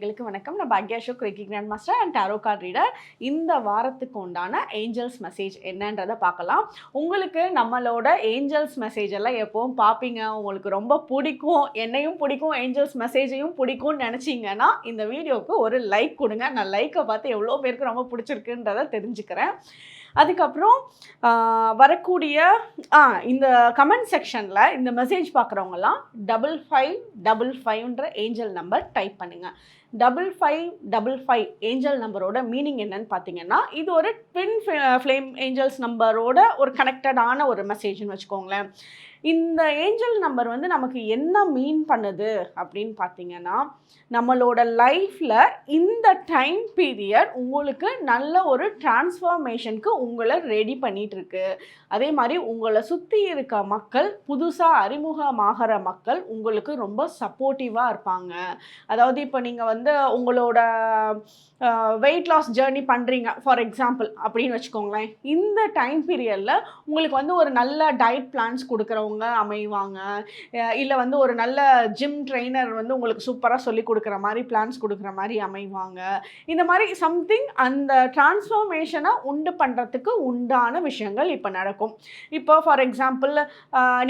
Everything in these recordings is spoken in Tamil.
நேர்களுக்கு வணக்கம். நான் Bhagya Ashok reiki grand master and tarot card reader இந்த வாரத்துக்கு உண்டான ஏஞ்சல்ஸ் மெசேஜ் என்னன்றதை பார்க்கலாம். உங்களுக்கு நம்மளோட ஏஞ்சல்ஸ் மெசேஜ் எல்லாம் எப்பவும் பார்ப்பீங்க. உங்களுக்கு ரொம்ப பிடிக்கும் என்னையும் பிடிக்கும் ஏஞ்சல்ஸ் மெசேஜையும் பிடிக்கும்னு நினச்சிங்கன்னா இந்த வீடியோவுக்கு ஒரு லைக் கொடுங்க. நான் லைக்கை பார்த்து எவ்வளோ பேருக்கு ரொம்ப பிடிச்சிருக்குன்றதை தெரிஞ்சுக்கிறேன். அதுக்கப்புறம் வரக்கூடிய ஆ இந்த கமெண்ட் செக்ஷனில் இந்த மெசேஜ் பார்க்குறவங்கலாம் டபுள் ஃபைவ் டபுள் ஃபைவ்ன்ற ஏஞ்சல் நம்பர் டைப் பண்ணுங்கள் double five double five angel நம்பரோட மீனிங் என்னன்னு பார்த்தீங்கன்னா இது ஒரு ட்வின் ஃப்ளேம் ஏஞ்சல்ஸ் நம்பரோட ஒரு கனெக்டடான ஒரு மெசேஜ்னு வச்சுக்கோங்களேன். இந்த ஏஞ்சல் நம்பர் வந்து நமக்கு என்ன மீன் பண்ணுது அப்படின்னு பார்த்தீங்கன்னா நம்மளோட லைஃப்பில் இந்த டைம் பீரியட் உங்களுக்கு நல்ல ஒரு டிரான்ஸ்ஃபார்மேஷனுக்கு உங்களை ரெடி பண்ணிகிட்ருக்கு அதே மாதிரி உங்களை சுற்றி இருக்க மக்கள் புதுசாக அறிமுகமாகிற மக்கள் உங்களுக்கு ரொம்ப சப்போர்ட்டிவாக இருப்பாங்க. அதாவது இப்போ நீங்கள் வந்து உங்களோட வெயிட் லாஸ் ஜேர்னி பண்ணுறீங்க ஃபார் எக்ஸாம்பிள் அப்படின்னு வச்சுக்கோங்களேன். இந்த டைம் பீரியடில் உங்களுக்கு வந்து ஒரு நல்ல டயட் பிளான்ஸ் கொடுக்குறவங்க அமைவாங்க. இல்லை வந்து ஒரு நல்ல ஜிம் ட்ரெயினர் வந்து உங்களுக்கு சூப்பராக சொல்லி கொடுக்குற மாதிரி பிளான்ஸ் கொடுக்குற மாதிரி அமைவாங்க. இந்த மாதிரி சம்திங் அந்த டிரான்ஸ்ஃபர்மேஷனை உண்டு பண்ணுறதுக்கு உண்டான விஷயங்கள் இப்போ நடக்கும். இப்போ ஃபார் எக்ஸாம்பிள்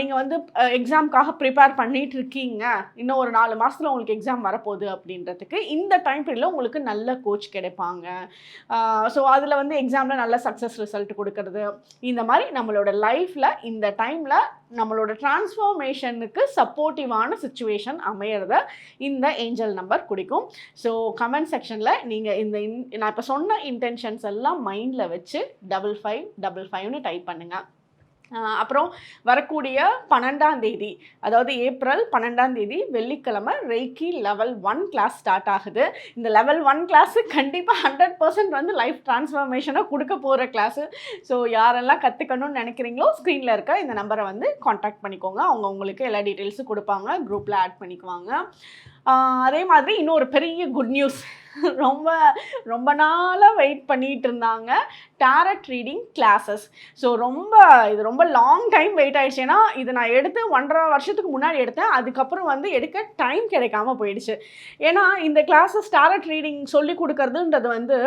நீங்கள் வந்து எக்ஸாம்க்காக ப்ரிப்பேர் பண்ணிட்டு இருக்கீங்க. இன்னும் ஒரு நாலு மாதத்தில் உங்களுக்கு எக்ஸாம் வரப்போகுது அப்படின்றதுக்கு இந்த டைம் பீரியடில் உங்களுக்கு நல்ல கோச் கிடைப்பாங்க. ஸோ அதில் வந்து எக்ஸாமில் நல்ல சக்ஸஸ் ரிசல்ட் கொடுக்கறது. இந்த மாதிரி நம்மளோட லைஃப்பில் இந்த டைமில் நம்மளோட டிரான்ஸ்ஃபார்மேஷனுக்கு சப்போர்ட்டிவான சுச்சுவேஷன் அமையிறத இந்த ஏஞ்சல் நம்பர் குடிக்கும். ஸோ கமெண்ட் செக்ஷனில் நீங்கள் இந்த இன் நான் இப்போ சொன்ன இன்டென்ஷன்ஸ் எல்லாம் மைண்டில் வச்சு டபுள் ஃபைவ் டபுள் ஃபைவ்னு டைப் பண்ணுங்கள் அப்புறம் வரக்கூடிய பன்னெண்டாம் தேதி அதாவது ஏப்ரல் பன்னெண்டாம் தேதி வெள்ளிக்கிழமை reiki level one class start ஆகுது. இந்த லெவல் ஒன் கிளாஸு கண்டிப்பாக ஹண்ட்ரட் பர்சன்ட் வந்து லைஃப் டிரான்ஸ்ஃபர்மேஷனை கொடுக்க போகிற கிளாஸு ஸோ யாரெல்லாம் கற்றுக்கணும்னு நினைக்கிறீங்களோ ஸ்க்ரீனில் இருக்க இந்த நம்பரை வந்து காண்டாக்ட் பண்ணிக்கோங்க. அவங்க உங்களுக்கு எல்லா டீட்டெயில்ஸும் கொடுப்பாங்க. குரூப்பில் ஆட் பண்ணிக்குவாங்க. அதே மாதிரி இன்னொரு பெரிய குட் நியூஸ் ரொம்ப ரொம்ப நாளாக வெயிட் பண்ணிகிட்டு இருந்தாங்க டேரட் ரீடிங் கிளாஸஸ் ஸோ ரொம்ப இது ரொம்ப லாங் டைம் வெயிட் ஆகிடுச்சு ஏன்னா இது நான் எடுத்து ஒன்றரை வருஷத்துக்கு முன்னாடி எடுத்தேன். அதுக்கப்புறம் வந்து எடுக்க டைம் கிடைக்காம போயிடுச்சு. ஏன்னா இந்த கிளாஸஸ் டேரட் ரீடிங் சொல்லி கொடுக்கறதுன்றது வந்து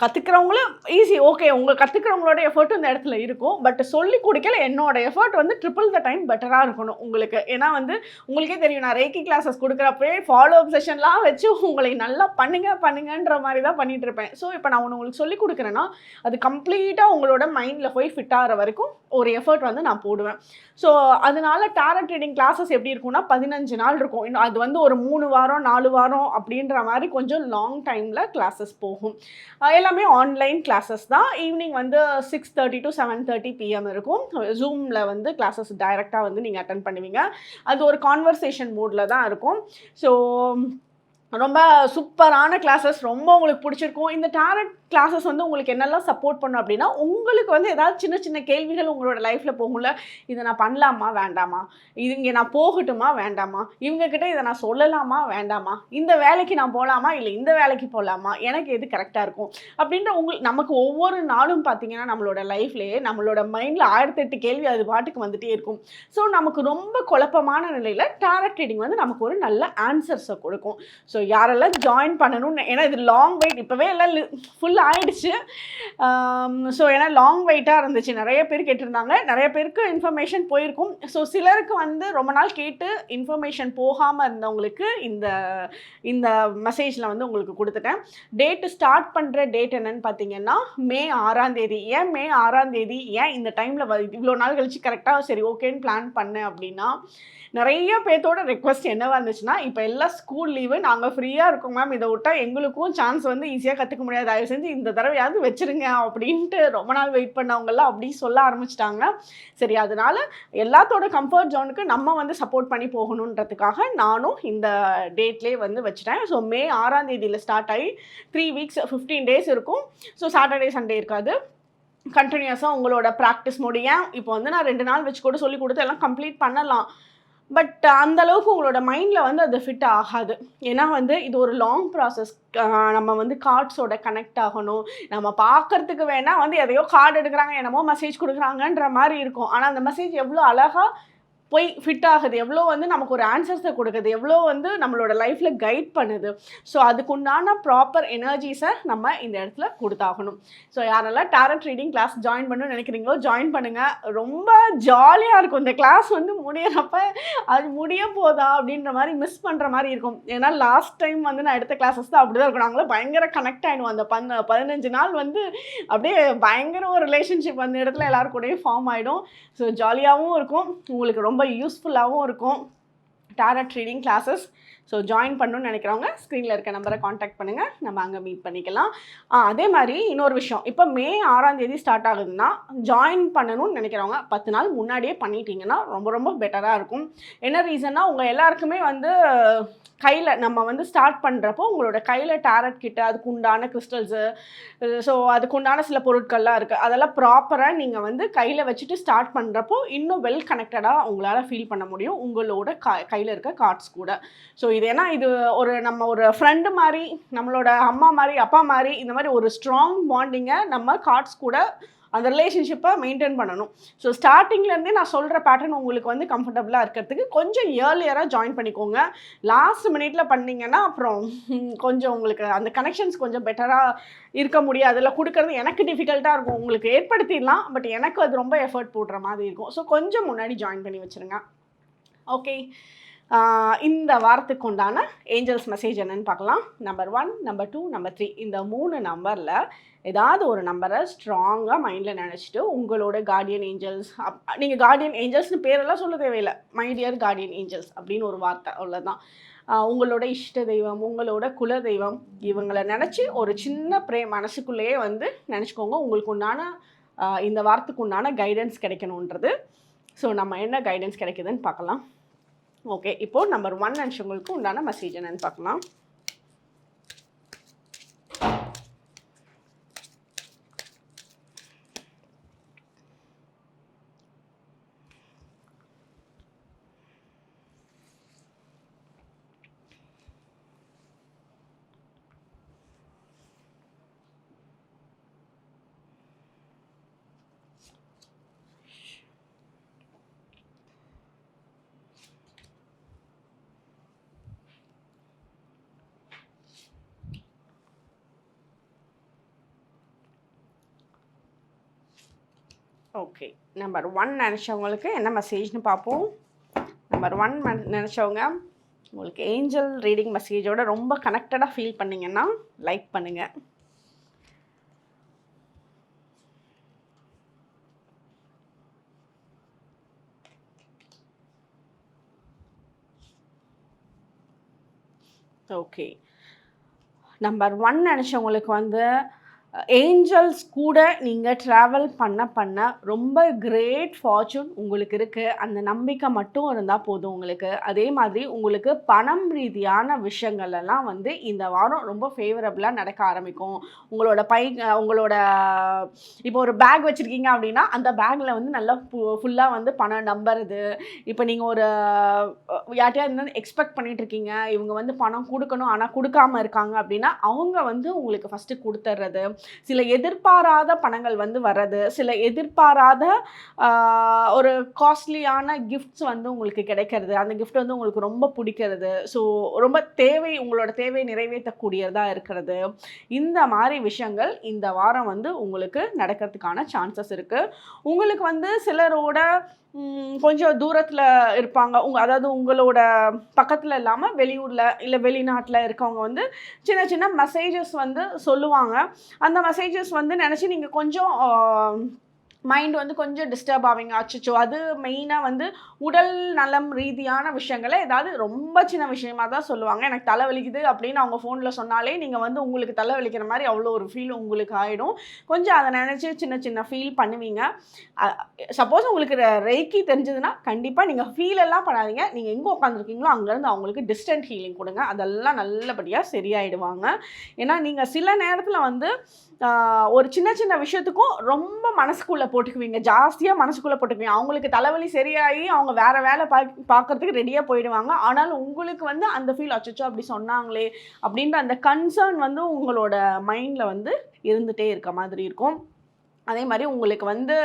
கற்றுக்கிறவங்களும் ஈஸி ஓகே உங்கள் கற்றுக்கிறவங்களோட எஃபர்ட் இந்த இடத்துல இருக்கும். பட் சொல்லி கொடுக்கல என்னோட எஃபர்ட் வந்து ட்ரிபிள் த டைம் பெட்டராக இருக்கணும் உங்களுக்கு. ஏன்னா வந்து உங்களுக்கே தெரியும் நான் ரேக்கி கிளாஸஸ் கொடுக்குறப்பே ஃபாலோ அப் செஷன்லாம் வச்சு உங்களை நல்லா பண்ணுங்க பண்ணுங்கன்ற மாதிரி தான் பண்ணிட்டு இருப்பேன். ஸோ இப்போ நான் ஒன்று உங்களுக்கு சொல்லி கொடுக்குறேன்னா அது கம்ப்ளீட்டாக உங்களோட மைண்டில் போய் ஃபிட் ஆகிற வரைக்கும் ஒரு எஃபர்ட் வந்து நான் போடுவேன். ஸோ அதனால டேரட் ட்ரேடிங் கிளாஸஸ் எப்படி இருக்கும்னா பதினஞ்சு நாள் இருக்கும். இன்னும் அது வந்து ஒரு மூணு வாரம் நாலு வாரம் அப்படின்ற மாதிரி கொஞ்சம் லாங் டைமில் கிளாஸஸ் போகும். எல்லாமே ஆன்லைன் கிளாஸஸ் தான். ஈவினிங் வந்து six thirty to seven thirty PM இருக்கும். ஜூமில் வந்து கிளாஸஸ் டைரெக்டாக வந்து நீங்கள் அட்டன் பண்ணுவீங்க. அது ஒரு கான்வர்சேஷன் மூடில் தான் இருக்கும். ஸோ ரொம்ப சூப்பரான கிளாஸஸ் ரொம்ப உங்களுக்கு பிடிச்சிருக்கும். இந்த டேரட் கிளாஸஸ் வந்து உங்களுக்கு என்னெல்லாம் சப்போர்ட் பண்ணும் அப்படின்னா உங்களுக்கு வந்து ஏதாவது சின்ன சின்ன கேள்விகள் உங்களோட லைஃப்பில் போகும்ல இதை நான் பண்ணலாமா வேண்டாமா? இது இங்கே நான் போகட்டுமா வேண்டாமா? இவங்கக்கிட்ட இதை நான் சொல்லலாமா வேண்டாமா? இந்த வேலைக்கு நான் போகலாமா இல்லை இந்த வேலைக்கு போகலாமா எனக்கு எது கரெக்டாக இருக்கும்? அப்படின்ற உங்கள் நமக்கு ஒவ்வொரு நாளும் பார்த்தீங்கன்னா நம்மளோட லைஃப்லேயே நம்மளோட மைண்டில் ஆயிரத்தெட்டு கேள்வி அது பாட்டுக்கு வந்துகிட்டே இருக்கும். ஸோ நமக்கு ரொம்ப குழப்பமான நிலையில் டேரக்ட் ரீடிங் வந்து நமக்கு ஒரு நல்ல ஆன்சர்ஸை கொடுக்கும். ஸோ யாரெல்லாம் ஜாயின் பண்ணணும்னு ஏன்னா இது லாங் வெயிட் இப்போவே எல்லாம் ஃபுல் ஆயிடுச்சு ஸோ ஏன்னா லாங் வெயிட்டாக இருந்துச்சு. நிறைய பேர் கேட்டிருந்தாங்க. நிறைய பேருக்கு இன்ஃபர்மேஷன் போயிருக்கும். ஸோ சிலருக்கு வந்து ரொம்ப நாள் கேட்டு இன்ஃபர்மேஷன் போகாமல் இருந்தவங்களுக்கு இந்த இந்த மெசேஜில் வந்து உங்களுக்கு கொடுத்துட்டேன். டேட்டு ஸ்டார்ட் பண்ணுற டேட் என்னன்னு பார்த்தீங்கன்னா மே ஆறாம் தேதி. ஏன் மே ஆறாம் தேதி? ஏன் இந்த டைமில் இவ்வளோ நாள் கழிச்சு கரெக்டாக சரி ஓகேன்னு பிளான் பண்ணேன் அப்படின்னா நிறைய பேர்த்தோட ரெக்வஸ்ட் என்னவாக இருந்துச்சுன்னா இப்போ எல்லாம் ஸ்கூல் லீவு நாங்கள் ஃப்ரீயாக இருக்கோம் மேம் இதை விட்டால் எங்களுக்கும் சான்ஸ் வந்து ஈஸியாக கற்றுக்க முடியாது. தயவு செஞ்சு இந்த தடவையாவது வச்சிருங்க அப்படின்ட்டு ரொம்ப நாள் வெயிட் பண்ணவங்கெல்லாம் அப்படி சொல்ல ஆரம்பிச்சிட்டாங்க. சரி அதனால எல்லாத்தோட கம்ஃபர்ட் ஜோனுக்கு நம்ம வந்து சப்போர்ட் பண்ணி போகணுன்றதுக்காக நானும் இந்த டேட்லேயே வந்து வச்சுட்டேன். ஸோ மே ஆறாம் தேதியில் ஸ்டார்ட் ஆகி த்ரீ வீக்ஸ் ஃபிஃப்டீன் டேஸ் இருக்கும். ஸோ சாட்டர்டே சண்டே இருக்காது. கண்டினியூஸாக உங்களோட ப்ராக்டிஸ் முடியும் இப்போ வந்து நான் ரெண்டு நாள் வச்சு கூட சொல்லி கொடுத்து எல்லாம் கம்ப்ளீட் பண்ணலாம். பட் அந்த அளவுக்கு உங்களோட மைண்டில் வந்து அது ஃபிட் ஆகாது. ஏன்னா வந்து இது ஒரு லாங் ப்ராசஸ் நம்ம வந்து கார்ட்ஸோட கனெக்ட் ஆகணும். நம்ம பார்க்கறதுக்கு வேணால் வந்து எதையோ கார்டு எடுக்கிறாங்க என்னமோ மெசேஜ் கொடுக்குறாங்கன்ற மாதிரி இருக்கும். ஆனால் அந்த மெசேஜ் எவ்வளோ அழகாக போய் ஃபிட் ஆகுது. எவ்வளோ வந்து நமக்கு ஒரு ஆன்சர்ஸை கொடுக்குது. எவ்வளோ வந்து நம்மளோட லைஃப்பில் கைட் பண்ணுது. ஸோ அதுக்குண்டான ப்ராப்பர் எனர்ஜிஸை நம்ம இந்த இடத்துல கொடுத்தாகணும். ஸோ யாரெல்லாம் டேரட் ரீடிங் கிளாஸ் ஜாயின் பண்ணணும்னு நினைக்கிறீங்களோ ஜாயின் பண்ணுங்கள் ரொம்ப ஜாலியாக இருக்கும். இந்த கிளாஸ் வந்து முடியிறப்ப அது முடிய போதா அப்படின்ற மாதிரி மிஸ் பண்ணுற மாதிரி இருக்கும். ஏன்னா லாஸ்ட் டைம் வந்து நான் எடுத்த கிளாஸஸ் தான் அப்படி தான் இருக்கும். நாங்களும் பயங்கர கனெக்ட் ஆகிடும் அந்த பன் பதினஞ்சு நாள் வந்து அப்படியே பயங்கர ஒரு ரிலேஷன்ஷிப் அந்த இடத்துல எல்லாரும் கூடயும் ஃபார்ம் ஆகிடும் ஸோ ஜாலியாகவும் இருக்கும். உங்களுக்கு ரொம்ப ரொம்ப யூஸ்ஃபுல்லாகவும் இருக்கும். Tarot reading classes so join பண்ணணும்னு நினைக்கிறவங்க ஸ்க்ரீனில் இருக்க நம்பரை காண்டாக்ட் பண்ணுங்கள் நம்ம அங்கே மீட் பண்ணிக்கலாம். அதே மாதிரி இன்னொரு விஷயம். இப்போ மே ஆறாம் தேதி ஸ்டார்ட் ஆகுதுன்னா ஜாயின் பண்ணணும்னு நினைக்கிறவங்க பத்து நாள் முன்னாடியே பண்ணிட்டீங்கன்னா ரொம்ப ரொம்ப பெட்டராக இருக்கும். என்ன ரீசன்னா உங்கள் எல்லாருக்குமே வந்து கையில் நம்ம வந்து ஸ்டார்ட் பண்ணுறப்போ உங்களோட கையில் டேரட் கிட்ட அதுக்கு உண்டான கிறிஸ்டல்ஸு ஸோ அதுக்கு உண்டான சில பொருட்கள்லாம் இருக்குது அதெல்லாம் ப்ராப்பராக நீங்கள் வந்து கையில் வச்சுட்டு ஸ்டார்ட் பண்ணுறப்போ இன்னும் வெல் கனெக்டடாக உங்களால் ஃபீல் பண்ண முடியும். உங்களோட க கையில் இருக்க கார்ட்ஸ் கூட. ஸோ இது. ஏன்னா இது ஒரு நம்ம ஒரு ஃப்ரெண்டு மாதிரி நம்மளோட அம்மா மாதிரி அப்பா மாதிரி இந்த மாதிரி ஒரு ஸ்ட்ராங் பாண்டிங்கை நம்ம கார்ட்ஸ் கூட அந்த ரிலேஷன்ஷிப்பை மெயின்டைன் பண்ணணும். ஸோ ஸ்டார்டிங்லேருந்தே நான் சொல்கிற பேட்டர்ன் உங்களுக்கு வந்து கம்ஃபர்டபுளாக இருக்கிறதுக்கு கொஞ்சம் இயர்லியராக ஜாயின் பண்ணிக்கோங்க. லாஸ்ட் மினிட்ல பண்ணீங்கன்னா அப்புறம் கொஞ்சம் உங்களுக்கு அந்த கனெக்ஷன்ஸ் கொஞ்சம் பெட்டராக இருக்க முடியாது அதில் கொடுக்கறது எனக்கு டிஃபிகல்ட்டாக இருக்கும். உங்களுக்கு ஏற்படுத்திடலாம் பட் எனக்கு அது ரொம்ப எஃபர்ட் போடுற மாதிரி இருக்கும். ஸோ கொஞ்சம் முன்னாடி ஜாயின் பண்ணி வச்சுருங்க. ஓகே இந்த வாரத்துக்கு உண்டான ஏஞ்சல்ஸ் மெசேஜ் என்னன்னு பார்க்கலாம். Number one number two number three இந்த மூணு நம்பரில் ஏதாவது ஒரு நம்பரை ஸ்ட்ராங்காக மைண்டில் நினச்சிட்டு உங்களோட கார்டியன் ஏஞ்சல்ஸ் அப் நீங்கள் கார்டியன் ஏஞ்சல்ஸ்னு பேரெல்லாம் சொல்ல தேவையில்லை. மை டியர் கார்டியன் ஏஞ்சல்ஸ் அப்படின்னு ஒரு வார்த்தை அவ்வளோதான் உங்களோட இஷ்ட தெய்வம் உங்களோட குல தெய்வம் இவங்களை நினச்சி ஒரு சின்ன ப்ரே மனசுக்குள்ளேயே வந்து நினச்சிக்கோங்க. உங்களுக்கு உண்டான இந்த வாரத்துக்கு உண்டான கைடன்ஸ் கிடைக்கணுன்றது. ஸோ நம்ம என்ன கைடன்ஸ் கிடைக்குதுன்னு பார்க்கலாம். ஓகே இப்போது நம்பர் ஒன் நினச்சவங்களுக்கு உண்டான மெசேஜ் என்னென்னு பார்க்கலாம். ஓகே நம்பர் ஒன் நினச்சவங்களுக்கு என்ன மெசேஜ்னு பார்ப்போம். நம்பர் ஒன் நினச்சவங்க உங்களுக்கு ஏஞ்சல் ரீடிங் மெசேஜோட ரொம்ப கனெக்டடாக ஃபீல் பண்ணிங்கன்னா லைக் பண்ணுங்கள் ஓகே நம்பர் ஒன் நினச்சவங்களுக்கு வந்து ஏஞ்சல்ஸ் கூட நீங்கள் ட்ராவல் பண்ண பண்ண ரொம்ப கிரேட் ஃபார்ச்சூன் உங்களுக்கு இருக்குது அந்த நம்பிக்கை மட்டும் இருந்தால் போதும் உங்களுக்கு. அதே மாதிரி உங்களுக்கு பணம் ரீதியான விஷயங்கள் எல்லாம் வந்து இந்த வாரம் ரொம்ப ஃபேவரபுளாக நடக்க ஆரம்பிக்கும். உங்களோட பை உங்களோட இப்போ ஒரு பேக் வச்சுருக்கீங்க அப்படின்னா அந்த பேக்கில் வந்து நல்லா ஃபுல்லாக வந்து பணம் நம்புறது. இப்போ நீங்கள் ஒரு யார்ட்டையா இருந்தாலும் எக்ஸ்பெக்ட் பண்ணிகிட்ருக்கீங்க இவங்க வந்து பணம் கொடுக்கணும். ஆனால் கொடுக்காம இருக்காங்க அப்படின்னா அவங்க வந்து உங்களுக்கு ஃபஸ்ட்டு கொடுத்துட்றது சில எதிர்பாராத பணங்கள் வந்து வர்றது சில எதிர்பாராத ஒரு காஸ்ட்லியான கிஃப்ட்ஸ் வந்து உங்களுக்கு கிடைக்கிறது. அந்த கிஃப்ட் வந்து உங்களுக்கு ரொம்ப பிடிக்கிறது. ஸோ ரொம்ப தேவை உங்களோட தேவை நிறைவேற்றக்கூடியதாக இருக்கிறது. இந்த மாதிரி விஷயங்கள் இந்த வாரம் வந்து உங்களுக்கு நடக்கிறதுக்கான சான்சஸ் இருக்குது உங்களுக்கு வந்து சிலரோட கொஞ்சம் தூரத்தில் இருப்பாங்க. உங்க அதாவது உங்களோட பக்கத்தில் இல்லாமல் வெளியூரில் இல்லை வெளிநாட்டில் இருக்கவங்க வந்து சின்ன சின்ன மெசேஜஸ் வந்து சொல்லுவாங்க. அந்த மெசேஜஸ் வந்து நினச்சி நீங்கள் கொஞ்சம் மைண்ட் வந்து கொஞ்சம் டிஸ்டர்ப் ஆவீங்க. அச்சோ அது மெயினாக வந்து உடல் நலம் ரீதியான விஷயங்களை ஏதாவது ரொம்ப சின்ன விஷயமா தான் சொல்லுவாங்க. எனக்கு தலை வலிக்குது அப்படின்னு அவங்க ஃபோனில் சொன்னாலே நீங்கள் வந்து உங்களுக்கு தலை வலிக்கிற மாதிரி அவ்வளோ ஒரு ஃபீல் உங்களுக்கு ஆகிடும் கொஞ்சம் அதை நினச்சி சின்ன சின்ன ஃபீல் பண்ணுவீங்க. சப்போஸ் உங்களுக்கு ரெய்க்கி தெரிஞ்சதுன்னா கண்டிப்பாக நீங்கள் ஃபீல் எல்லாம் பண்ணாதீங்க. நீங்கள் எங்கே உட்காந்துருக்கீங்களோ அங்கேருந்து அவங்களுக்கு டிஸ்டன்ட் ஹீலிங் கொடுங்க. அதெல்லாம் நல்லபடியாக சரியாயிடுவாங்க. ஏன்னா நீங்கள் சில நேரத்தில் வந்து ஒரு சின்ன சின்ன விஷயத்துக்கும் ரொம்ப மனசுக்குள்ளே போட்டுக்குவீங்க. ஜாஸ்தியாக மனசுக்குள்ளே போட்டுக்குவீங்க. அவங்களுக்கு தலைவலி சரியாகி அவங்க வேறு வேலை பா பார்க்கறதுக்கு ரெடியாக போயிடுவாங்க. ஆனால் உங்களுக்கு வந்து அந்த ஃபீல் அச்சோ அப்படி சொன்னாங்களே அப்படின்ற அந்த கன்சர்ன் வந்து உங்களோட மைண்டில் வந்து இருந்துகிட்டே இருக்க மாதிரி இருக்கும். அதே மாதிரி உங்களுக்கு வந்து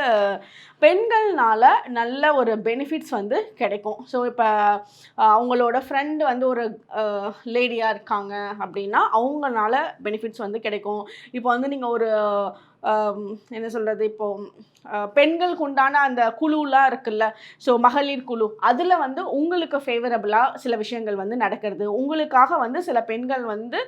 பெண்கள்னால நல்ல ஒரு பெனிஃபிட்ஸ் வந்து கிடைக்கும். ஸோ இப்போ அவங்களோட ஃப்ரெண்டு வந்து ஒரு லேடியாக இருக்காங்க அப்படின்னா அவங்கனால பெனிஃபிட்ஸ் வந்து கிடைக்கும். இப்போ வந்து நீங்கள் ஒரு என்ன சொல்கிறது இப்போ பெண்களுக்கு உண்டான அந்த குழுலாம் இருக்குல்ல ஸோ மகளிர் குழு அதில் வந்து உங்களுக்கு ஃபேவரபுளாக சில விஷயங்கள் வந்து நடக்கிறது. உங்களுக்காக வந்து சில பெண்கள் வந்து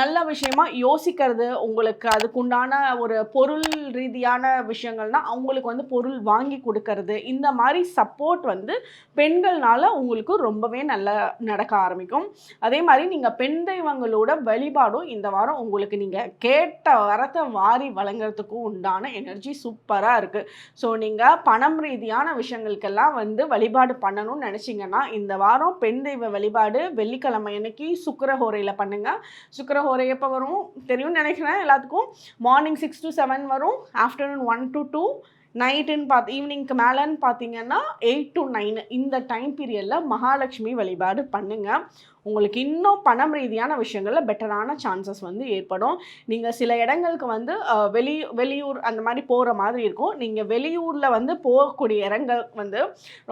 நல்ல விஷயமா யோசிக்கிறது உங்களுக்கு அதுக்குண்டான ஒரு பொருள் ரீதியான விஷயங்கள்னா அவங்களுக்கு வந்து பொருள் வாங்கி கொடுக்கறது. இந்த மாதிரி சப்போர்ட் வந்து பெண்கள்னால உங்களுக்கு ரொம்பவே நல்லா நடக்க ஆரம்பிக்கும். அதே மாதிரி நீங்கள் பெண் தெய்வங்களோட வழிபாடும் இந்த வாரம் உங்களுக்கு நீங்கள் கேட்ட வரத்தை வாரி வழங்குறதுக்கும் உண்டான எனர்ஜி சூப்பராக இருக்குது ஸோ நீங்கள் பணம் ரீதியான விஷயங்களுக்கெல்லாம் வந்து வழிபாடு பண்ணணும்னு நினச்சிங்கன்னா இந்த வாரம் பெண் தெய்வ வழிபாடு வெள்ளிக்கிழமை அன்னைக்கு சுக்கரஹோரையில் பண்ணுங்கள் சுக்கரஹோரை எப்போ வரும்? தெரியும்னு நினைக்கிறேன் எல்லாத்துக்கும். மார்னிங் சிக்ஸ் டு செவன் வரும். ஆஃப்டர்நூன் ஒன் டு டூ நைட்டுன்னு பார்த்து ஈவினிங்க்கு மேலேன்னு பார்த்தீங்கன்னா எயிட் டு நைன் இந்த டைம் பீரியடில் மகாலட்சுமி வழிபாடு பண்ணுங்கள் உங்களுக்கு இன்னும் பணம் ரீதியான விஷயங்களில் பெட்டரான சான்சஸ் வந்து ஏற்படும். நீங்கள் சில இடங்களுக்கு வந்து வெளி வெளியூர் அந்த மாதிரி போகிற மாதிரி இருக்கும். நீங்கள் வெளியூரில் வந்து போகக்கூடிய இடங்கள் வந்து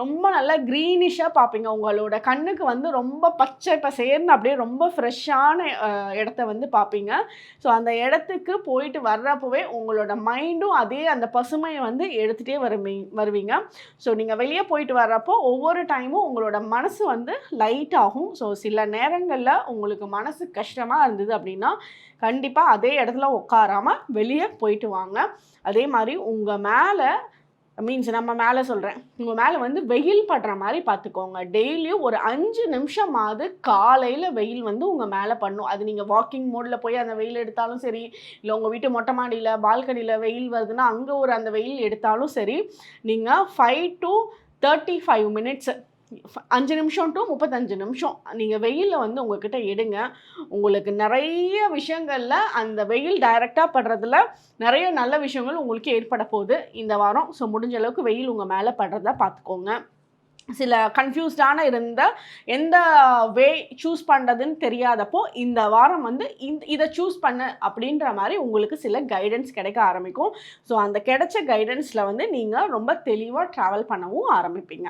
ரொம்ப நல்லா க்ரீனிஷாக பார்ப்பீங்க. உங்களோட கண்ணுக்கு வந்து ரொம்ப பச்சை பசேர்னு அப்படியே ரொம்ப ஃப்ரெஷ்ஷான இடத்த வந்து பார்ப்பீங்க. ஸோ அந்த இடத்துக்கு போயிட்டு வர்றப்பவே உங்களோட மைண்டும் அதே அந்த பசுமையை வந்து எடுத்துகிட்டே வருவீ வருவீங்க. ஸோ நீங்கள் வெளியே போயிட்டு வர்றப்போ ஒவ்வொரு டைமும் உங்களோட மனசு வந்து லைட் ஆகும். ஸோ சில நேரங்களில் உங்களுக்கு மனசு கஷ்டமாக இருந்தது அப்படின்னா கண்டிப்பாக அதே இடத்துல உட்காராமல் வெளியே போயிட்டு வாங்க. அதே மாதிரி உங்கள் மேலே மீன்ஸ் நம்ம மேலே சொல்கிறேன் உங்கள் மேலே வந்து வெயில் படுற மாதிரி பார்த்துக்கோங்க டெய்லியும் ஒரு அஞ்சு நிமிஷமாவது காலையில் வெயில் வந்து உங்கள் மேலே பண்ணும். அது நீங்கள் வாக்கிங் மோடில் போய் அந்த வெயில் எடுத்தாலும் சரி இல்லை உங்கள் வீட்டு மொட்டை மாடியில் பால்கனியில் வெயில் வருதுன்னா அங்கே ஒரு அந்த வெயில் எடுத்தாலும் சரி நீங்கள் five to thirty five minutes அஞ்சு நிமிஷம் டு முப்பத்தஞ்சு நிமிஷம். நீங்கள் வெயிலில் வந்து உங்ககிட்ட எடுங்க. உங்களுக்கு நிறைய விஷயங்களில் அந்த வெயில் டைரெக்டாக படுறதுல நிறைய நல்ல விஷயங்கள் உங்களுக்கு ஏற்பட போகுது இந்த வாரம். ஸோ முடிஞ்ச அளவுக்கு வெயில் உங்கள் மேலே படுறத பார்த்துக்கோங்க. சில கன்ஃபியூஸ்டான இருந்த எந்த வே சூஸ் பண்ணுறதுன்னு தெரியாதப்போ இந்த வாரம் வந்து இந்த இதை சூஸ் பண்ணு அப்படின்ற மாதிரி உங்களுக்கு சில கைடன்ஸ் கிடைக்க ஆரம்பிக்கும். ஸோ அந்த கிடைச்ச கைடன்ஸில் வந்து நீங்கள் ரொம்ப தெளிவாக ட்ராவல் பண்ணவும் ஆரம்பிப்பீங்க.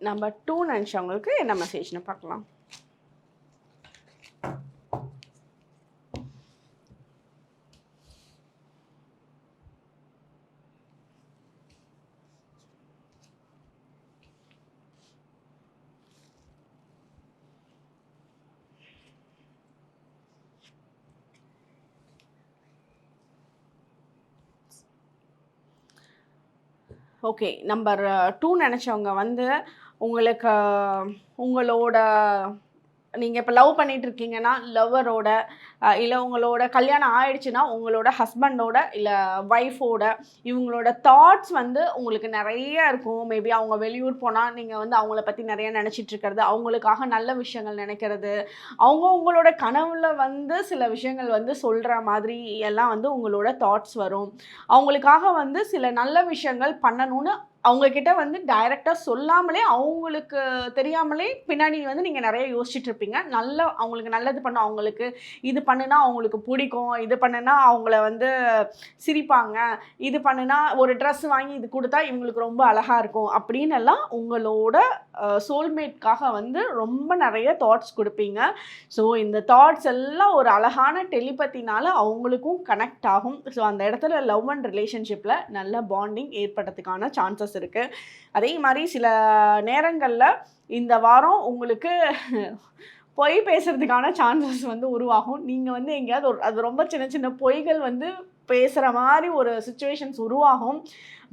நம்பர் டூ நினச்சவங்களுக்கு என்ன மெசேஜ்னு பார்க்கலாம். ஓகே நம்பர் டூ நினச்சவங்க வந்து உங்களுக்கு உங்களோட நீங்கள் இப்போ லவ் பண்ணிட்டு இருக்கீங்கன்னா லவ்வரோட இல்லை உங்களோட கல்யாணம் ஆயிடுச்சுன்னா உங்களோட ஹஸ்பண்டோட இல்லை ஒய்ஃபோட இவங்களோட தாட்ஸ் வந்து உங்களுக்கு நிறைய இருக்கும். மேபி அவங்க வெளியூர் போனால் நீங்கள் வந்து அவங்கள பற்றி நிறைய நினச்சிட்டு இருக்கிறது அவங்களுக்காக நல்ல விஷயங்கள் நினைக்கிறது அவங்க உங்களோட கனவுல வந்து சில விஷயங்கள் வந்து சொல்கிற மாதிரி எல்லாம் வந்து உங்களோட தாட்ஸ் வரும். அவங்களுக்காக வந்து சில நல்ல விஷயங்கள் பண்ணணும்னு அவங்கக்கிட்ட வந்து டைரெக்டாக சொல்லாமலே அவங்களுக்கு தெரியாமலே பின்னாடி வந்து நீங்கள் நிறைய யோசிச்சுட்டு இருப்பீங்க. நல்ல அவங்களுக்கு நல்லது பண்ண அவங்களுக்கு இது பண்ணுனா அவங்களுக்கு பிடிக்கும். இது பண்ணுனா அவங்கள வந்து சிரிப்பாங்க. இது பண்ணுனா ஒரு ட்ரெஸ் வாங்கி இது கொடுத்தா இவங்களுக்கு ரொம்ப அழகாக இருக்கும். அப்படின்னு எல்லாம் உங்களோட சோல்மேட்காக வந்து ரொம்ப நிறைய தாட்ஸ் கொடுப்பீங்க. ஸோ இந்த தாட்ஸ் எல்லாம் ஒரு அழகான டெலிபத்தினால அவங்களுக்கும் கனெக்ட் ஆகும். ஸோ அந்த இடத்துல லவ் அண்ட் ரிலேஷன்ஷிப்பில் நல்ல பாண்டிங் ஏற்படுறதுக்கான சான்சஸ் சான்சஸ் இருக்குது அதே மாதிரி சில நேரங்களில் இந்த வாரம் உங்களுக்கு பொய் பேசுறதுக்கான சான்சஸ் வந்து உருவாகும். நீங்கள் வந்து எங்கேயாவது ஒரு அது ரொம்ப சின்ன சின்ன பொய்கள் வந்து பேசுகிற மாதிரி ஒரு சுச்சுவேஷன்ஸ் உருவாகும்.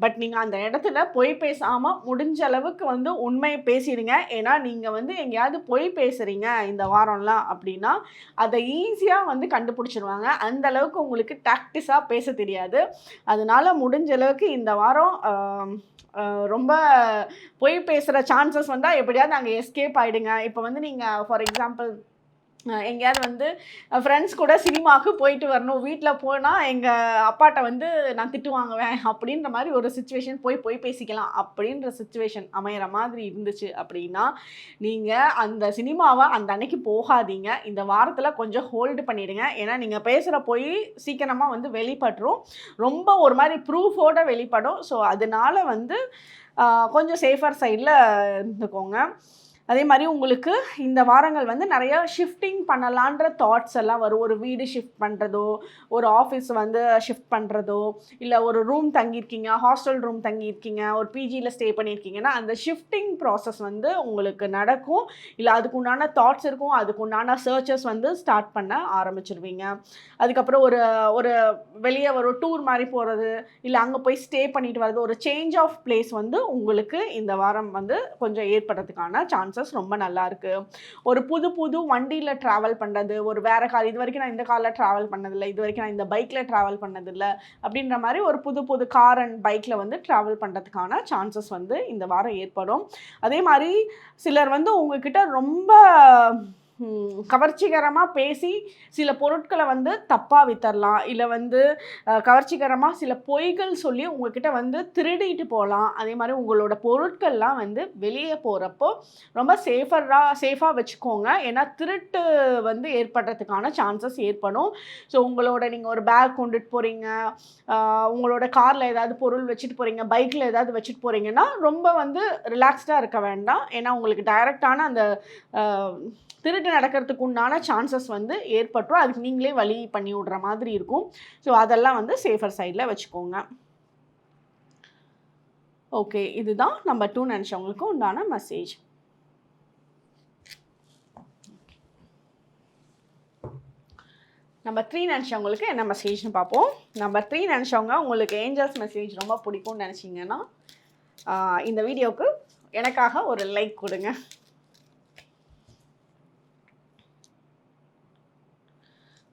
பட் நீங்கள் அந்த இடத்துல பொய் பேசாமல் முடிஞ்ச அளவுக்கு வந்து உண்மையை பேசிடுங்க. ஏன்னா நீங்கள் வந்து எங்கேயாவது பொய் பேசுகிறீங்க இந்த வாரம்லாம் அப்படின்னா அதை ஈஸியாக வந்து கண்டுபிடிச்சிருவாங்க. அந்த அளவுக்கு உங்களுக்கு டாக்டிஸாக பேச தெரியாது. அதனால முடிஞ்ச அளவுக்கு இந்த வாரம் ரொம்ப பொய் பேசுகிற சான்சஸ் வந்தால் எப்படியாவது நாங்கள் எஸ்கேப் ஆகிடுங்க இப்போ வந்து நீங்கள் ஃபார் எக்ஸாம்பிள் எங்கேயாவது வந்து ஃப்ரெண்ட்ஸ் கூட சினிமாவுக்கு போயிட்டு வரணும். வீட்டில் போனால் எங்கள் அப்பாட்ட வந்து நான் திட்டு வாங்குவேன் அப்படின்ற மாதிரி ஒரு சுச்சுவேஷன் போய் போய் பேசிக்கலாம் அப்படின்ற சுச்சுவேஷன் அமையிற மாதிரி இருந்துச்சு அப்படின்னா நீங்கள் அந்த சினிமாவை அந்த அன்னைக்கு போகாதீங்க. இந்த வாரத்தில் கொஞ்சம் ஹோல்டு பண்ணிவிடுங்க ஏன்னா நீங்கள் பேசுகிற போய் சீக்கிரமாக வந்து வெளிப்பட்டுரும். ரொம்ப ஒரு மாதிரி ப்ரூஃபோடு வெளிப்படும். ஸோ அதனால வந்து கொஞ்சம் சேஃபர் சைடில் இருந்துக்கோங்க. அதே மாதிரி உங்களுக்கு இந்த வாரங்கள் வந்து நிறைய ஷிஃப்டிங் பண்ணலான்ற தாட்ஸ் எல்லாம் வரும். ஒரு வீடு ஷிஃப்ட் பண்ணுறதோ ஒரு ஆஃபீஸ் வந்து ஷிஃப்ட் பண்ணுறதோ இல்லை ஒரு ரூம் தங்கியிருக்கீங்க ஹாஸ்டல் ரூம் தங்கியிருக்கீங்க ஒரு பிஜியில் ஸ்டே பண்ணியிருக்கீங்கன்னா அந்த ஷிஃப்டிங் ப்ராசஸ் வந்து உங்களுக்கு நடக்கும். இல்லை அதுக்கு உண்டான தாட்ஸ் இருக்கும் அதுக்கு உண்டான சர்ச்சஸ் வந்து ஸ்டார்ட் பண்ண ஆரம்பிச்சிருவீங்க. அதுக்கப்புறம் ஒரு ஒரு வெளியே ஒரு டூர் மாதிரி போகிறது இல்லை அங்கே போய் ஸ்டே பண்ணிட்டு வர்றது ஒரு சேஞ்ச் ஆஃப் பிளேஸ் வந்து உங்களுக்கு இந்த வாரம் வந்து கொஞ்சம் ஏற்படுறதுக்கான சான்ஸ் சான்சஸ் ரொம்ப நல்லா இருக்கு. ஒரு புது புது வண்டியில் ட்ராவல் பண்ணுறது ஒரு வேறு கார் இது வரைக்கும் நான் இந்த காரில் ட்ராவல் பண்ணதில்லை இது வரைக்கும் நான் இந்த பைக்கில் ட்ராவல் பண்ணதில்லை அப்படின்ற மாதிரி ஒரு புது புது கார் அண்ட் பைக்கில் வந்து ட்ராவல் பண்ணுறதுக்கான சான்சஸ் வந்து இந்த வாரம் ஏற்படும். அதே மாதிரி சிலர் வந்து உங்ககிட்ட ரொம்ப கவர்ச்சிகரமாக பேசி சில பொருட்களை வந்து தப்பாக வித்தரலாம். இல்லை வந்து கவர்ச்சிகரமாக சில பொய்கள் சொல்லி உங்ககிட்ட வந்து திருடிட்டு போகலாம் அதே மாதிரி உங்களோட பொருட்கள்லாம் வந்து வெளியே போகிறப்போ ரொம்ப சேஃபராக சேஃபாக வச்சுக்கோங்க. ஏன்னா திருட்டு வந்து ஏற்படுறதுக்கான சான்சஸ் ஏற்படும். ஸோ உங்களோட நீங்கள் ஒரு பேக் கொண்டுட்டு போகிறீங்க உங்களோட காரில் ஏதாவது பொருள் வச்சுட்டு போகிறீங்க பைக்கில் ஏதாவது வச்சுட்டு போகிறீங்கன்னா ரொம்ப வந்து ரிலாக்ஸ்டாக இருக்க வேண்டாம். ஏன்னா உங்களுக்கு டைரெக்டான அந்த திருட்டு நடக்கிறதுக்கு உண்டான சான்சஸ் வந்து ஏற்பட்டுரும். அதுக்கு நீங்களே வழி பண்ணி விடுற மாதிரி இருக்கும். ஸோ அதெல்லாம் வந்து சேஃபர் சைடில் வச்சுக்கோங்க. ஓகே இதுதான் நம்பர் டூ நினச்சவங்களுக்கு உண்டான மெசேஜ் நம்பர் த்ரீ நினச்சவங்களுக்கு என்ன மெசேஜ்னு பார்ப்போம். நம்பர் த்ரீ நினச்சவங்க உங்களுக்கு ஏஞ்சல்ஸ் மெசேஜ் ரொம்ப பிடிக்கும்னு நினச்சிங்கன்னா இந்த வீடியோவுக்கு எனக்காக ஒரு லைக் கொடுங்க.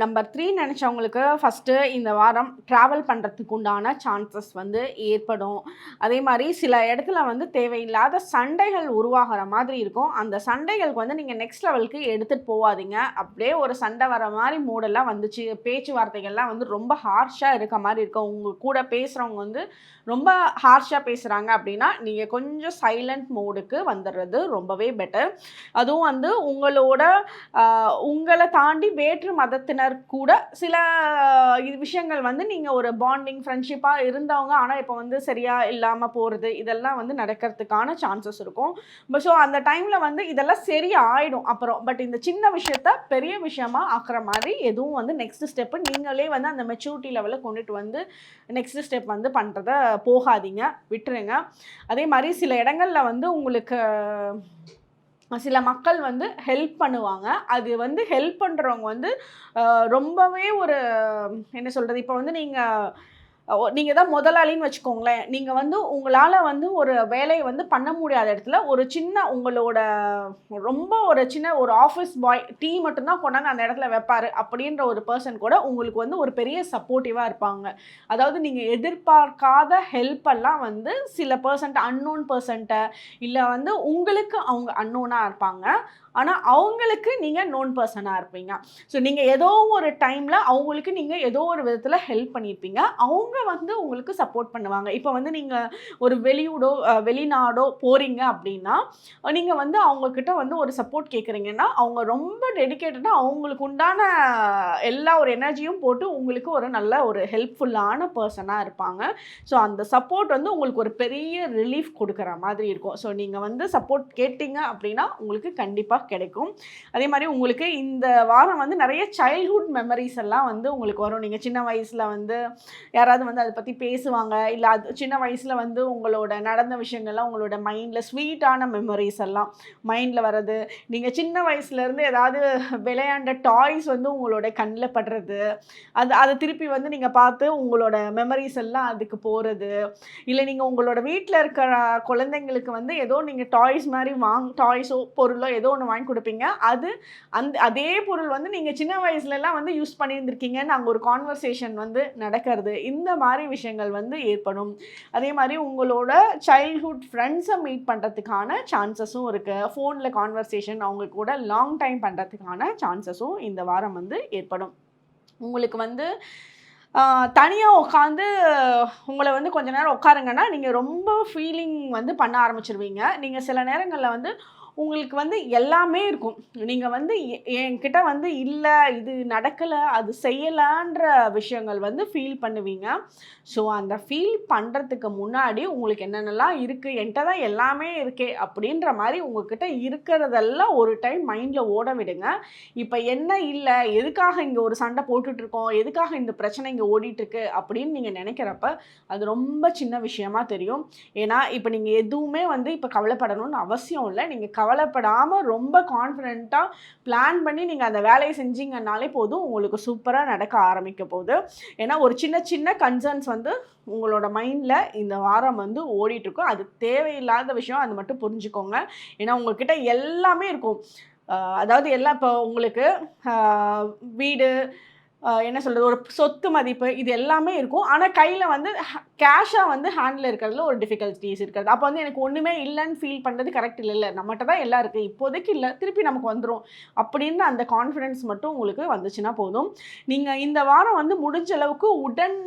நம்பர் த்ரீ நினச்சவங்களுக்கு ஃபஸ்ட்டு இந்த வாரம் ட்ராவல் பண்ணுறதுக்கு உண்டான சான்சஸ் வந்து ஏற்படும். அதே மாதிரி சில இடத்துல வந்து தேவையில்லாத சண்டைகள் உருவாகிற மாதிரி இருக்கும். அந்த சண்டைகளுக்கு வந்து நீங்கள் நெக்ஸ்ட் லெவலுக்கு எடுத்துகிட்டு போகாதீங்க அப்படியே ஒரு சண்டை வர மாதிரி மூடெல்லாம் வந்துச்சு. பேச்சுவார்த்தைகள்லாம் வந்து ரொம்ப ஹார்ஷாக இருக்க மாதிரி இருக்கும். உங்கள் கூட பேசுகிறவங்க வந்து ரொம்ப ஹார்ஷாக பேசுகிறாங்க அப்படின்னா நீங்கள் கொஞ்சம் சைலண்ட் மோடுக்கு வந்துடுறது ரொம்பவே பெட்டர் அதுவும் வந்து உங்களோட உங்களை தாண்டி வேற்று மதத்தினர் கூட சில இது விஷயங்கள் வந்து நீங்கள் ஒரு பாண்டிங் ஃப்ரெண்ட்ஷிப்பாக இருந்தவங்க ஆனால் இப்போ வந்து சரியாக இல்லாமல் போகிறது இதெல்லாம் வந்து நடக்கிறதுக்கான சான்சஸ் இருக்கும். ஸோ அந்த டைமில் வந்து இதெல்லாம் சரி ஆகிடும் அப்புறம். பட் இந்த சின்ன விஷயத்த பெரிய விஷயமா ஆக்குற மாதிரி எதுவும் வந்து நெக்ஸ்ட் ஸ்டெப்பு நீங்களே வந்து அந்த மெச்சூரிட்டி லெவலில் கொண்டுட்டு வந்து நெக்ஸ்ட் ஸ்டெப் வந்து பண்ணுறத போகாதீங்க. விட்டுருங்க. அதே மாதிரி சில இடங்களில் வந்து உங்களுக்கு சில மக்கள் வந்து ஹெல்ப் பண்ணுவாங்க. அது வந்து ஹெல்ப் பண்ணுறவங்க வந்து ரொம்பவே ஒரு என்ன சொல்கிறது இப்போ வந்து நீங்கள் நீங்கள் தான் முதலாளின்னு வச்சுக்கோங்களேன். நீங்கள் வந்து உங்களால் வந்து ஒரு வேலையை வந்து பண்ண முடியாத இடத்துல ஒரு சின்ன உங்களோட ரொம்ப ஒரு சின்ன ஒரு ஆஃபீஸ் பாய் டீ மட்டும்தான் கொண்டாந்து அந்த இடத்துல வைப்பார் அப்படின்ற ஒரு பர்சன் கூட உங்களுக்கு வந்து ஒரு பெரிய சப்போர்ட்டிவாக இருப்பாங்க. அதாவது நீங்கள் எதிர்பார்க்காத ஹெல்ப்பெல்லாம் வந்து சில பர்சன்ட் அன்னோன் பர்சன்ட்டை இல்லை வந்து உங்களுக்கு அவங்க அன்னோனாக இருப்பாங்க. ஆனால் அவங்களுக்கு நீங்கள் நோன் பர்சனாக இருப்பீங்க. ஸோ நீங்கள் ஏதோ ஒரு டைமில் அவங்களுக்கு நீங்கள் ஏதோ ஒரு விதத்தில் ஹெல்ப் பண்ணியிருப்பீங்க அவங்க வந்து உங்களுக்கு சப்போர்ட் பண்ணுவாங்க. இப்போ வந்து நீங்கள் ஒரு வெளியூடோ வெளிநாடோ போகிறீங்க அப்படின்னா நீங்கள் வந்து அவங்கக்கிட்ட வந்து ஒரு சப்போர்ட் கேட்குறீங்கன்னா அவங்க ரொம்ப டெடிக்கேட்டடாக அவங்களுக்கு உண்டான எல்லா ஒரு எனர்ஜியும் போட்டு உங்களுக்கு ஒரு நல்ல ஒரு ஹெல்ப்ஃபுல்லான பர்சனாக இருப்பாங்க. ஸோ அந்த சப்போர்ட் வந்து உங்களுக்கு ஒரு பெரிய ரிலீஃப் கொடுக்குற மாதிரி இருக்கும். ஸோ நீங்கள் வந்து சப்போர்ட் கேட்டிங்க அப்படின்னா உங்களுக்கு கண்டிப்பாக கிடைக்கும். அதே மாதிரி உங்களுக்கு இந்த வாரம் வந்து நிறைய சைல்ட்ஹுட் மெமரிஸ் எல்லாம் வந்து உங்களுக்கு வரும். நீங்கள் சின்ன வயசில் வந்து யாராவது வந்து அதை பற்றி பேசுவாங்க. இல்லை அது சின்ன வயசில் வந்து உங்களோட நடந்த விஷயங்கள்லாம் உங்களோட மைண்டில் ஸ்வீட்டான மெமரிஸ் எல்லாம் மைண்டில் வர்றது. நீங்கள் சின்ன வயசுலேருந்து ஏதாவது விளையாண்ட டாய்ஸ் வந்து உங்களோட கண்ணில் படுறது. அது அதை திருப்பி வந்து நீங்கள் பார்த்து உங்களோட மெமரிஸ் எல்லாம் அதுக்கு போகிறது இல்லை நீங்கள் உங்களோட வீட்டில் இருக்கிற குழந்தைங்களுக்கு வந்து ஏதோ நீங்கள் டாய்ஸ் மாதிரி வாங் டாய்ஸோ பொருளோ ஏதோ ஒன்று வாங்கி கொடுப்பீங்க. அது அந்த அதே பொருள் வந்து நீங்கள் சின்ன வயசுலலாம் வந்து யூஸ் பண்ணியிருந்திருக்கீங்கன்னு அங்கே ஒரு கான்வர்சேஷன் வந்து நடக்கிறது. இந்த மாதிரி விஷயங்கள் வந்து ஏற்படும். அதே மாதிரி உங்களோட சைல்ட்ஹுட் ஃப்ரெண்ட்ஸை மீட் பண்ணுறதுக்கான சான்சஸும் இருக்குது ஃபோனில் கான்வர்சேஷன் அவங்க கூட லாங் டைம் பண்ணுறதுக்கான சான்சஸும் இந்த வாரம் வந்து ஏற்படும். உங்களுக்கு வந்து தனியாக உட்காந்து உங்களை வந்து கொஞ்ச நேரம் உட்காருங்கன்னா நீங்கள் ரொம்ப ஃபீலிங் வந்து பண்ண ஆரம்பிச்சிருவீங்க. நீங்கள் சில நேரங்களில் வந்து உங்களுக்கு வந்து எல்லாமே இருக்கும். நீங்கள் வந்து எ- என்கிட்ட வந்து இல்லை இது நடக்கலை அது செய்யலான்ற விஷயங்கள் வந்து ஃபீல் பண்ணுவீங்க. ஸோ அந்த ஃபீல் பண்ணுறதுக்கு முன்னாடி உங்களுக்கு என்னென்னலாம் இருக்குது என்கிட்ட தான் எல்லாமே இருக்கே அப்படின்ற மாதிரி உங்ககிட்ட இருக்கிறதெல்லாம் ஒரு டைம் மைண்டில் ஓட விடுங்க. இப்போ என்ன இல்லை எதுக்காக இங்கே ஒரு சண்டை போட்டுட்ருக்கோம் எதுக்காக இந்த பிரச்சனை இங்கே ஓடிட்டுருக்கு அப்படின்னு நீங்கள் நினைக்கிறப்ப அது ரொம்ப சின்ன விஷயமா தெரியும். ஏன்னா இப்போ நீங்கள் எதுவுமே வந்து இப்போ கவலைப்படணும்னு அவசியம் இல்லை. நீங்கள் கவலைப்படாமல் ரொம்ப கான்ஃபிடென்ட்டாக பிளான் பண்ணி நீங்கள் அந்த வேலையை செஞ்சீங்கன்னாலே போதும் உங்களுக்கு சூப்பராக நடக்க ஆரம்பிக்க போகுது. ஏன்னா ஒரு சின்ன சின்ன கன்சர்ன்ஸ் வந்து உங்களோட மைண்டில் இந்த வாரம் வந்து ஓடிட்டுருக்கும். அது தேவையில்லாத விஷயம் அது மட்டும் புரிஞ்சுக்கோங்க. ஏன்னா உங்ககிட்ட எல்லாமே இருக்கும். அதாவது எல்லாம் இப்போ உங்களுக்கு வீடு என்ன சொல்கிறது ஒரு சொத்து மதிப்பு இது எல்லாமே இருக்கும். ஆனால் கையில் வந்து கேஷாக வந்து ஹேண்டில் இருக்கிறதுல ஒரு டிஃபிகல்ட்டிஸ் இருக்கிறது அப்போ வந்து எனக்கு ஒன்றுமே இல்லைன்னு ஃபீல் பண்ணுறது கரெக்ட் இல்லை இல்லை. நம்மகிட்ட தான் எல்லாம் இருக்குது இப்போதைக்கு இல்லை திருப்பி நமக்கு வந்துடும் அப்படின்னு அந்த கான்ஃபிடென்ஸ் மட்டும் உங்களுக்கு வந்துச்சுன்னா போதும். நீங்கள் இந்த வாரம் வந்து முடிஞ்ச அளவுக்கு உடன்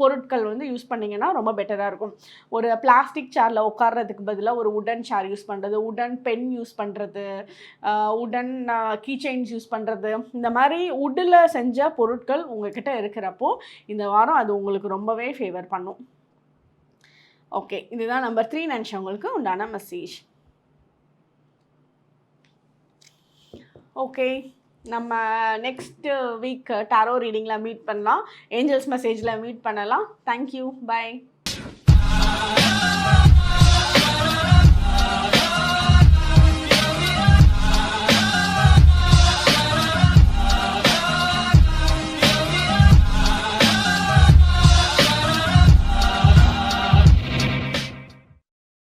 பொருட்கள் வந்து யூஸ் பண்ணிங்கன்னா ரொம்ப பெட்டராக இருக்கும். ஒரு பிளாஸ்டிக் சேரில் உட்கார்றதுக்கு பதிலாக ஒரு உடன் சேர் யூஸ் பண்ணுறது உடன் பென் யூஸ் பண்ணுறது உடன் கீ செயின்ஸ் யூஸ் பண்ணுறது இந்த மாதிரி உட்டில் செஞ்ச பொருட்கள் உங்ககிட்ட இருக்கிறப்போ இந்த வாரம் அது உங்களுக்கு ரொம்பவே ஃபேவர் பண்ணும். ஓகே இதுதான் நம்பர் த்ரீ நினச்சவங்களுக்கு உண்டான மெசேஜ் ஓகே நம்ம நெக்ஸ்ட்டு வீக் டாரோ ரீடிங்கில் மீட் பண்ணலாம். ஏஞ்சல்ஸ் மெசேஜில் மீட் பண்ணலாம். Thank you bye